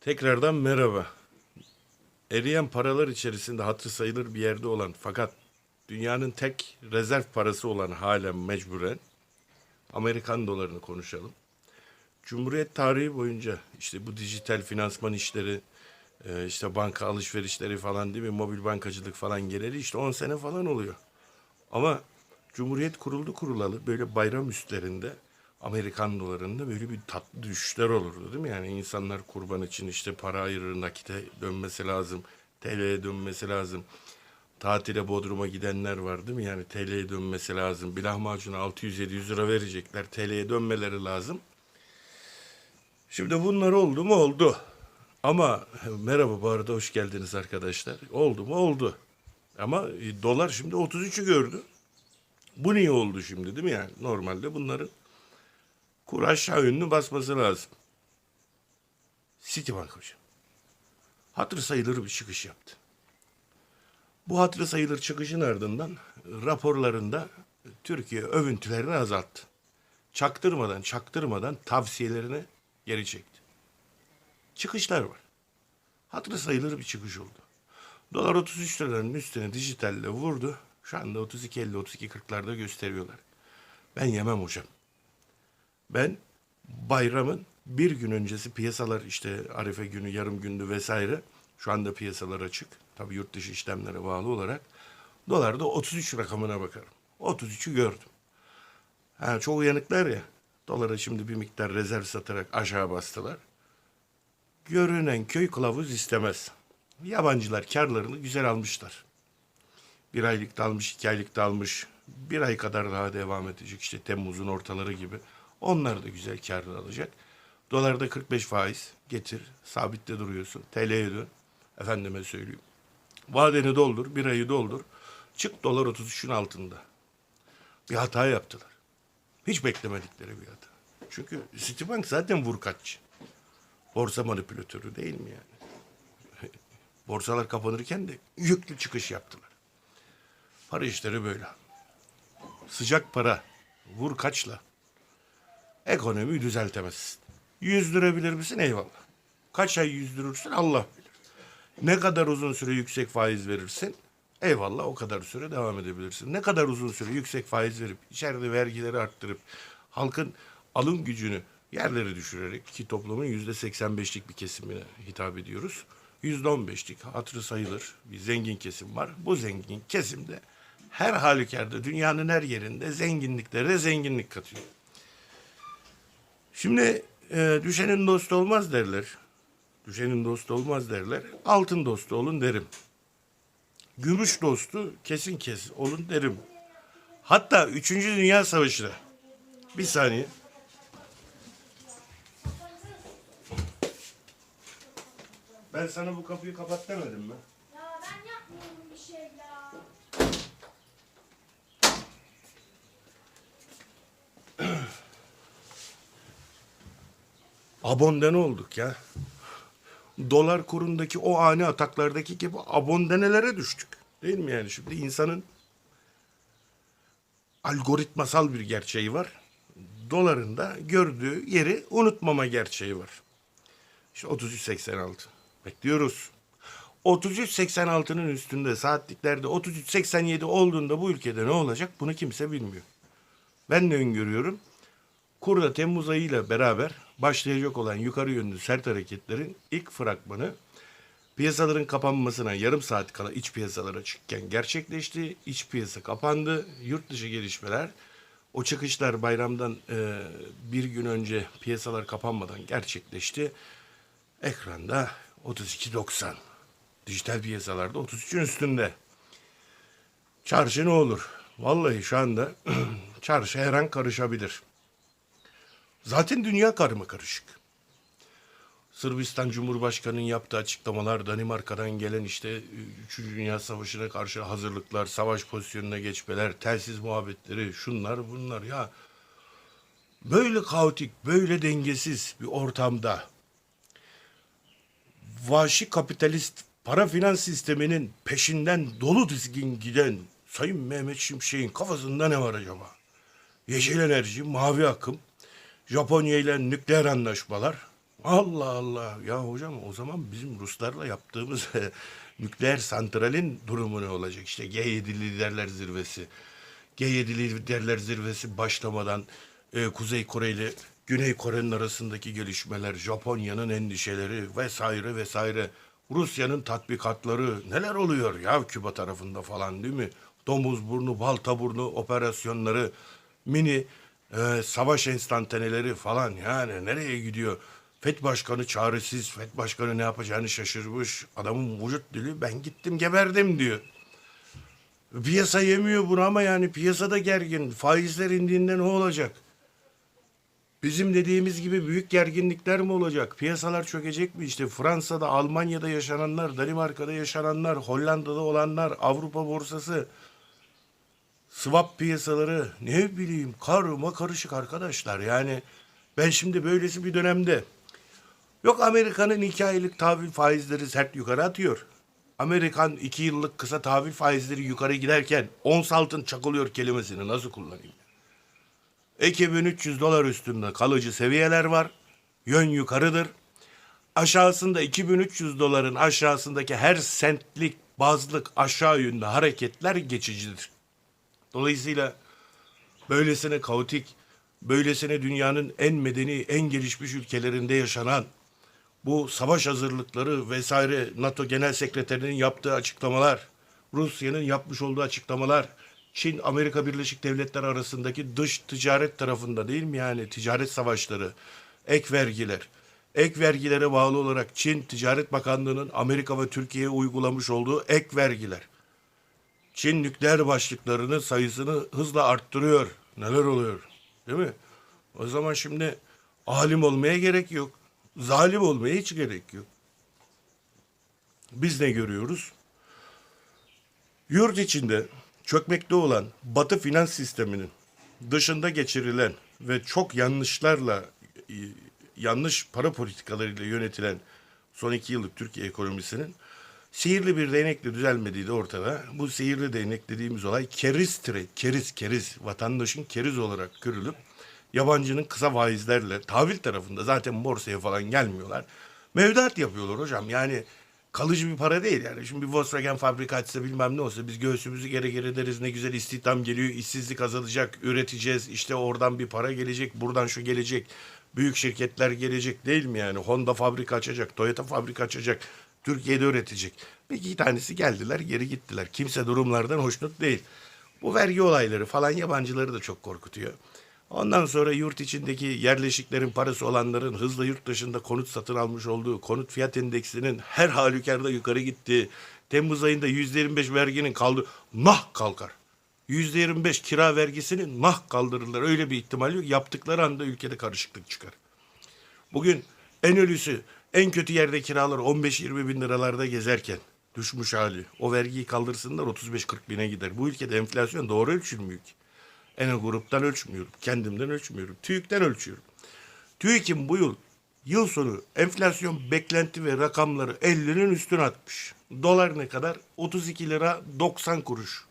Tekrardan merhaba. Eriyen paralar içerisinde hatırı sayılır bir yerde olan fakat dünyanın tek rezerv parası olan halen mecburen Amerikan dolarını konuşalım. Cumhuriyet tarihi boyunca işte bu dijital finansman işleri, e, işte banka alışverişleri falan değil mi, mobil bankacılık falan geleli işte 10 sene falan oluyor. Ama Cumhuriyet kuruldu kurulalı böyle bayram üstlerinde Amerikan dolarında böyle bir tatlı düşüşler olurdu değil mi? Yani insanlar kurban için işte para ayırır, nakite dönmesi lazım, TL'ye dönmesi lazım. Tatile Bodrum'a gidenler var değil mi? Yani TL'ye dönmesi lazım. Bir lahmacuna 600-700 lira verecekler. TL'ye dönmeleri lazım. Şimdi bunlar oldu mu? Oldu. Ama merhaba bu arada hoş geldiniz arkadaşlar. Oldu mu? Oldu. Ama e, dolar şimdi 33'ü gördü. Bu niye oldu şimdi değil mi yani? Normalde bunların kur aşağı yönlü basması lazım. Citibank hocam. Hatır sayılır bir çıkış yaptı. Bu hatırı sayılır çıkışın ardından raporlarında Türkiye övüntülerini azalttı. Çaktırmadan çaktırmadan tavsiyelerini geri çekti. Çıkışlar var. Hatırı sayılır bir çıkış oldu. Dolar 33 liranın üstüne dijitalle vurdu. Şu anda 32.50 32.40'larda gösteriyorlar. Ben yemem hocam. Ben bayramın bir gün öncesi piyasalar işte Arife günü, yarım gündü vesaire. Şu anda piyasalar açık. Tabii yurt dışı işlemlere bağlı olarak. Dolarda 33 rakamına bakarım. 33'ü gördüm. Ha, çok uyanıklar ya. Dolara şimdi bir miktar rezerv satarak aşağı bastılar. Görünen köy kılavuz istemez. Yabancılar karlarını güzel almışlar. Bir aylık da almış, iki aylık da almış. Bir ay kadar daha devam edecek işte Temmuz'un ortaları gibi. Onlar da güzel karını alacak. Dolarda 45 faiz getir, sabitte duruyorsun. TL'ye dön. Efendime söyleyeyim. Vadeni doldur, bir ayı doldur. Çık dolar 33'ün altında. Bir hata yaptılar. Hiç beklemedikleri bir hata. Çünkü Citibank zaten vurkaççı. Borsa manipülatörü değil mi yani? Borsalar kapanırken de yüklü çıkış yaptılar. Para işleri böyle. Sıcak para. Vur kaçla. Ekonomiyi düzeltemezsin. Yüzdürebilir misin? Eyvallah. Kaç ay yüzdürürsün? Allah bilir. Ne kadar uzun süre yüksek faiz verirsin? Eyvallah o kadar süre devam edebilirsin. Ne kadar uzun süre yüksek faiz verip içeride vergileri arttırıp halkın alım gücünü yerlere düşürerek ki toplumun yüzde 85'lik bir kesimine hitap ediyoruz. Yüzde 15'lik hatırı sayılır bir zengin kesim var. Bu zengin kesimde her halükarda dünyanın her yerinde zenginliklere zenginlik katıyor. Şimdi e, düşenin dostu olmaz derler. Düşenin dostu olmaz derler. Altın dostu olun derim. Gümüş dostu kesin kes olun derim. Hatta 3. Dünya Savaşı'na. Bir saniye. Ben sana bu kapıyı kapat demedim mi? Ya ben yapmıyorum bir şey ya. Abondene olduk ya. Dolar kurundaki o ani ataklardaki gibi abondenelere düştük. Değil mi yani şimdi insanın algoritmasal bir gerçeği var. Doların da gördüğü yeri unutmama gerçeği var. İşte 33.86. Bekliyoruz. 33.86'nın üstünde saatliklerde 33.87 olduğunda bu ülkede ne olacak bunu kimse bilmiyor. Ben de öngörüyorum. Kurda Temmuz ayıyla beraber başlayacak olan yukarı yönlü sert hareketlerin ilk fragmanı piyasaların kapanmasına yarım saat kala iç piyasalara çıkken gerçekleşti. İç piyasa kapandı. Yurt dışı gelişmeler o çıkışlar bayramdan e, bir gün önce piyasalar kapanmadan gerçekleşti. Ekranda 32.90. Dijital piyasalarda 33'ün üstünde. Çarşı ne olur? Vallahi şu anda çarşı her an karışabilir. Zaten dünya karma karışık. Sırbistan Cumhurbaşkanı'nın yaptığı açıklamalar, Danimarka'dan gelen işte 3. Dünya Savaşı'na karşı hazırlıklar, savaş pozisyonuna geçmeler, telsiz muhabbetleri, şunlar bunlar ya. Böyle kaotik, böyle dengesiz bir ortamda vahşi kapitalist para finans sisteminin peşinden dolu dizgin giden Sayın Mehmet Şimşek'in kafasında ne var acaba? Yeşil enerji, mavi akım, Japonya ile nükleer anlaşmalar. Allah Allah. Ya hocam o zaman bizim Ruslarla yaptığımız nükleer santralin durumu ne olacak? İşte G7 liderler zirvesi. G7 liderler zirvesi başlamadan e, Kuzey Kore ile Güney Kore'nin arasındaki gelişmeler, Japonya'nın endişeleri vesaire vesaire. Rusya'nın tatbikatları neler oluyor ya Küba tarafında falan değil mi? Domuz burnu, balta burnu operasyonları, mini e, savaş enstantaneleri falan yani nereye gidiyor? FED Başkanı çaresiz, FED Başkanı ne yapacağını şaşırmış. Adamın vücut dili ben gittim geberdim diyor. Piyasa yemiyor bunu ama yani piyasada gergin. Faizler indiğinde ne olacak? Bizim dediğimiz gibi büyük gerginlikler mi olacak? Piyasalar çökecek mi? İşte Fransa'da, Almanya'da yaşananlar, Danimarka'da yaşananlar, Hollanda'da olanlar, Avrupa borsası, swap piyasaları ne bileyim karma karışık arkadaşlar. Yani ben şimdi böylesi bir dönemde yok Amerika'nın iki aylık tahvil faizleri sert yukarı atıyor. Amerikan iki yıllık kısa tahvil faizleri yukarı giderken ons altın çakılıyor kelimesini nasıl kullanayım? 2300 dolar üstünde kalıcı seviyeler var. Yön yukarıdır. Aşağısında 2300 doların aşağısındaki her sentlik bazlık aşağı yönlü hareketler geçicidir. Dolayısıyla böylesine kaotik, böylesine dünyanın en medeni, en gelişmiş ülkelerinde yaşanan bu savaş hazırlıkları vesaire NATO Genel Sekreterinin yaptığı açıklamalar, Rusya'nın yapmış olduğu açıklamalar, Çin Amerika Birleşik Devletleri arasındaki dış ticaret tarafında değil mi yani ticaret savaşları, ek vergiler. Ek vergilere bağlı olarak Çin Ticaret Bakanlığı'nın Amerika ve Türkiye'ye uygulamış olduğu ek vergiler. Çin nükleer başlıklarının sayısını hızla arttırıyor. Neler oluyor? Değil mi? O zaman şimdi alim olmaya gerek yok. Zalim olmaya hiç gerek yok. Biz ne görüyoruz? Yurt içinde çökmekte olan Batı finans sisteminin dışında geçirilen ve çok yanlışlarla e, yanlış para politikalarıyla yönetilen son iki yıllık Türkiye ekonomisinin sihirli bir değnekle düzelmediği de ortada. Bu sihirli değnek dediğimiz olay keriz trade, keriz keriz vatandaşın keriz olarak görülüp yabancının kısa faizlerle tahvil tarafında zaten borsaya falan gelmiyorlar. Mevduat yapıyorlar hocam yani kalıcı bir para değil yani. Şimdi bir Volkswagen fabrika açsa bilmem ne olsa biz göğsümüzü gere gere deriz ne güzel istihdam geliyor, işsizlik azalacak, üreteceğiz. işte oradan bir para gelecek, buradan şu gelecek. Büyük şirketler gelecek değil mi yani? Honda fabrika açacak, Toyota fabrika açacak, Türkiye'de üretecek. Bir iki tanesi geldiler geri gittiler. Kimse durumlardan hoşnut değil. Bu vergi olayları falan yabancıları da çok korkutuyor. Ondan sonra yurt içindeki yerleşiklerin parası olanların hızla yurt dışında konut satın almış olduğu konut fiyat endeksinin her halükarda yukarı gittiği Temmuz ayında %25 verginin kaldı nah kalkar. %25 kira vergisinin nah kaldırırlar. Öyle bir ihtimal yok. Yaptıkları anda ülkede karışıklık çıkar. Bugün en ölüsü en kötü yerde kiralar 15-20 bin liralarda gezerken düşmüş hali. O vergiyi kaldırsınlar 35-40 bine gider. Bu ülkede enflasyon doğru ölçülmüyor ki. En gruptan ölçmüyorum. Kendimden ölçmüyorum. TÜİK'ten ölçüyorum. TÜİK'in bu yıl yıl sonu enflasyon beklenti ve rakamları 50'nin üstüne atmış. Dolar ne kadar? 32 lira 90 kuruş.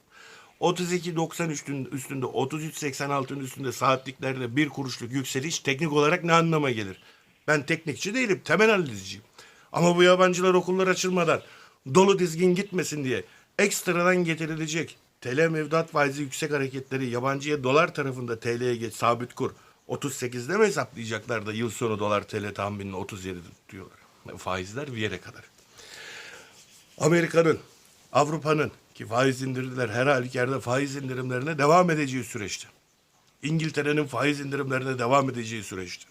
32.90 üstünde, üstünde 33.86'ın üstünde saatliklerde bir kuruşluk yükseliş teknik olarak ne anlama gelir? Ben teknikçi değilim, temel analizciyim. Ama bu yabancılar okullar açılmadan dolu dizgin gitmesin diye ekstradan getirilecek TL mevduat faizi yüksek hareketleri yabancıya dolar tarafında TL'ye geç sabit kur 38'de mi hesaplayacaklar da yıl sonu dolar TL tahminini 37'de tutuyorlar. Faizler bir yere kadar. Amerika'nın, Avrupa'nın ki faiz indirdiler her halükarda faiz indirimlerine devam edeceği süreçte. İngiltere'nin faiz indirimlerine devam edeceği süreçte.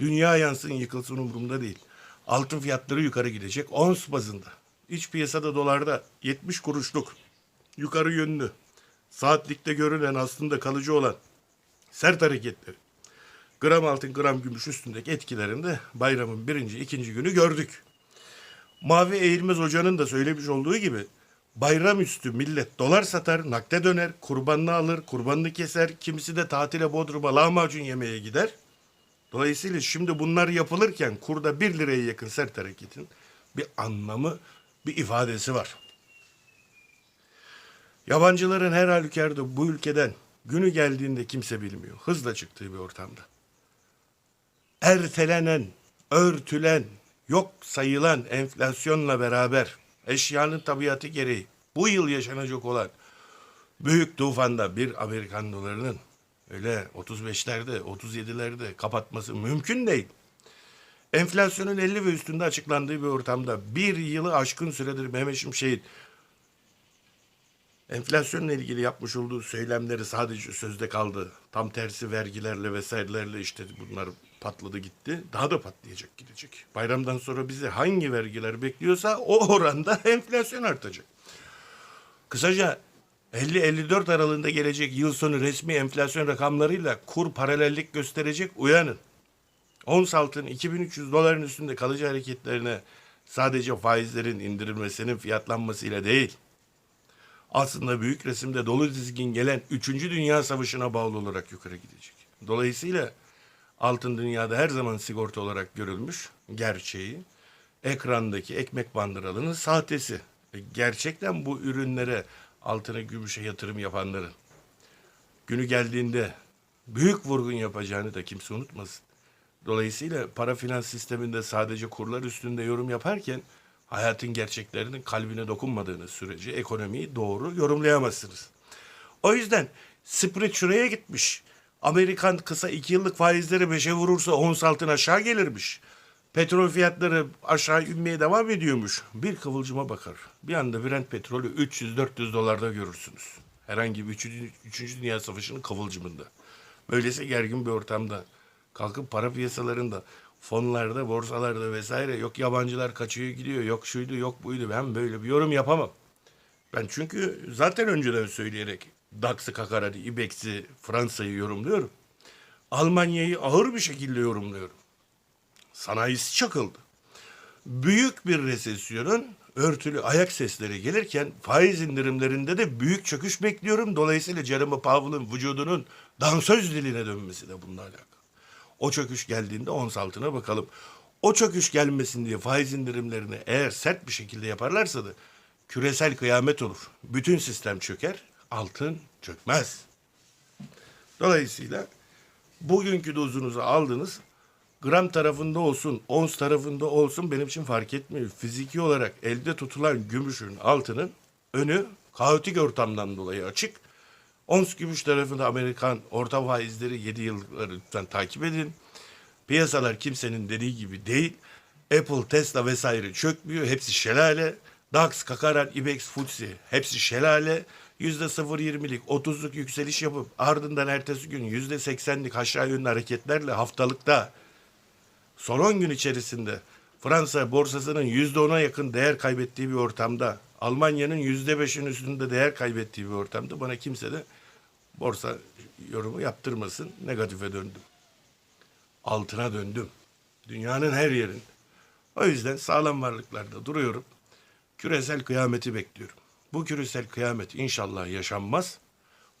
Dünya yansın yıkılsın umurumda değil. Altın fiyatları yukarı gidecek. Ons bazında. İç piyasada dolarda 70 kuruşluk yukarı yönlü. Saatlikte görülen aslında kalıcı olan sert hareketleri. Gram altın gram gümüş üstündeki etkilerinde bayramın birinci ikinci günü gördük. Mavi Eğilmez Hoca'nın da söylemiş olduğu gibi bayram üstü millet dolar satar, nakde döner, kurbanını alır, kurbanını keser, kimisi de tatile Bodrum'a lahmacun yemeye gider. Dolayısıyla şimdi bunlar yapılırken kurda 1 liraya yakın sert hareketin bir anlamı, bir ifadesi var. Yabancıların her halükarda bu ülkeden günü geldiğinde kimse bilmiyor. Hızla çıktığı bir ortamda. Ertelenen örtülen, yok sayılan enflasyonla beraber eşyanın tabiatı gereği bu yıl yaşanacak olan büyük tufanda bir Amerikan dolarının öyle 35'lerde, 37'lerde kapatması mümkün değil. Enflasyonun 50 ve üstünde açıklandığı bir ortamda bir yılı aşkın süredir Mehmet Şimşek'in enflasyonla ilgili yapmış olduğu söylemleri sadece sözde kaldı. Tam tersi vergilerle vesairelerle işte bunlar patladı gitti. Daha da patlayacak gidecek. Bayramdan sonra bizi hangi vergiler bekliyorsa o oranda enflasyon artacak. Kısaca 50-54 aralığında gelecek yıl sonu resmi enflasyon rakamlarıyla kur paralellik gösterecek uyanın. Ons altın 2300 doların üstünde kalıcı hareketlerine sadece faizlerin indirilmesinin fiyatlanmasıyla değil, aslında büyük resimde dolu dizgin gelen 3. Dünya Savaşı'na bağlı olarak yukarı gidecek. Dolayısıyla altın dünyada her zaman sigorta olarak görülmüş gerçeği ekrandaki ekmek bandıralının sahtesi. E, Gerçekten bu ürünlere altına gümüşe yatırım yapanların günü geldiğinde büyük vurgun yapacağını da kimse unutmasın. Dolayısıyla para finans sisteminde sadece kurlar üstünde yorum yaparken hayatın gerçeklerinin kalbine dokunmadığınız sürece ekonomiyi doğru yorumlayamazsınız. O yüzden spread şuraya gitmiş. Amerikan kısa iki yıllık faizleri beşe vurursa ons altın aşağı gelirmiş. Petrol fiyatları aşağı inmeye devam ediyormuş. Bir kıvılcıma bakar. Bir anda Brent petrolü 300-400 dolarda görürsünüz. Herhangi bir üçüncü, üçüncü Dünya Savaşı'nın kıvılcımında. Böylesi gergin bir ortamda kalkıp para piyasalarında, fonlarda, borsalarda vesaire yok yabancılar kaçıyor gidiyor, yok şuydu, yok buydu. Ben böyle bir yorum yapamam. Ben çünkü zaten önceden söyleyerek DAX'ı, Kakara'yı, İBEX'i, Fransa'yı yorumluyorum. Almanya'yı ağır bir şekilde yorumluyorum. Sanayisi çakıldı. Büyük bir resesyonun örtülü ayak sesleri gelirken faiz indirimlerinde de büyük çöküş bekliyorum. Dolayısıyla Jeremy Powell'ın vücudunun dansöz diline dönmesi de bununla alakalı. O çöküş geldiğinde ons altına bakalım. O çöküş gelmesin diye faiz indirimlerini eğer sert bir şekilde yaparlarsa da küresel kıyamet olur. Bütün sistem çöker, altın çökmez. Dolayısıyla bugünkü dozunuzu aldınız. Gram tarafında olsun, ons tarafında olsun benim için fark etmiyor. Fiziki olarak elde tutulan gümüşün, altının önü kaotik ortamdan dolayı açık. Ons gümüş tarafında Amerikan orta faizleri 7 yılları lütfen takip edin. Piyasalar kimsenin dediği gibi değil. Apple, Tesla vesaire çökmüyor. Hepsi şelale. DAX, Kakaran, IBEX, FTSE hepsi şelale. Yüzde 0.20'lik 30'luk yükseliş yapıp ardından ertesi gün yüzde 80'lik aşağı yönlü hareketlerle haftalıkta son 10 gün içerisinde Fransa borsasının yüzde ona yakın değer kaybettiği bir ortamda, Almanya'nın yüzde beşin üstünde değer kaybettiği bir ortamda bana kimse de borsa yorumu yaptırmasın. Negatife döndüm. Altına döndüm. Dünyanın her yerinde. O yüzden sağlam varlıklarda duruyorum. Küresel kıyameti bekliyorum. Bu küresel kıyamet inşallah yaşanmaz.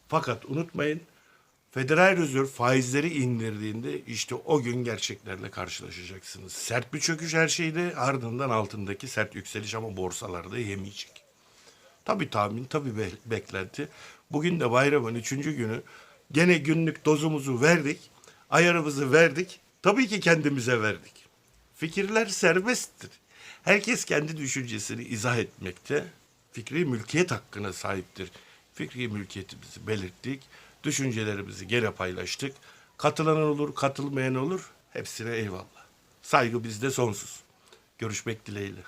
Fakat unutmayın Federal Rezerv faizleri indirdiğinde işte o gün gerçeklerle karşılaşacaksınız. Sert bir çöküş her şeyde ardından altındaki sert yükseliş ama borsalarda yemeyecek. Tabii tahmin, tabii be- beklenti. Bugün de bayramın üçüncü günü gene günlük dozumuzu verdik, ayarımızı verdik. Tabii ki kendimize verdik. Fikirler serbesttir. Herkes kendi düşüncesini izah etmekte, fikri mülkiyet hakkına sahiptir. Fikri mülkiyetimizi belirttik, düşüncelerimizi gene paylaştık. Katılan olur, katılmayan olur. Hepsine eyvallah. Saygı bizde sonsuz. Görüşmek dileğiyle.